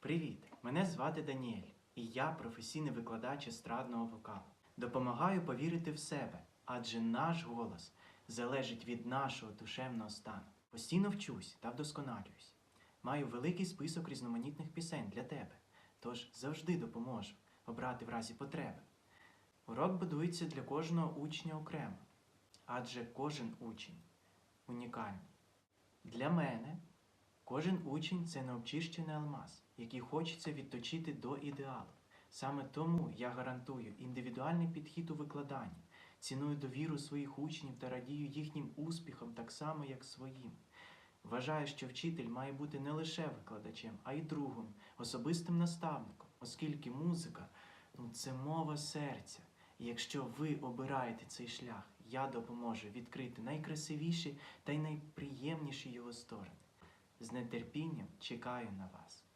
Привіт! Мене звати Даніель, і я професійний викладач естрадного вокалу. Допомагаю повірити в себе, адже наш голос залежить від нашого душевного стану. Постійно вчусь та вдосконалююсь. Маю великий список різноманітних пісень для тебе, тож завжди допоможу обрати в разі потреби. Урок будується для кожного учня окремо, адже кожен учень унікальний. Для мене кожен учень це необчищений алмаз, який хочеться відточити до ідеалу. Саме тому я гарантую індивідуальний підхід у викладанні, ціную довіру своїх учнів та радію їхнім успіхам так само, як своїм. Вважаю, що вчитель має бути не лише викладачем, а й другом, особистим наставником, оскільки музика ну, це мова серця. І якщо ви обираєте цей шлях, я допоможу відкрити найкрасивіші та й найприємніші його сторони. З нетерпінням чекаю на вас.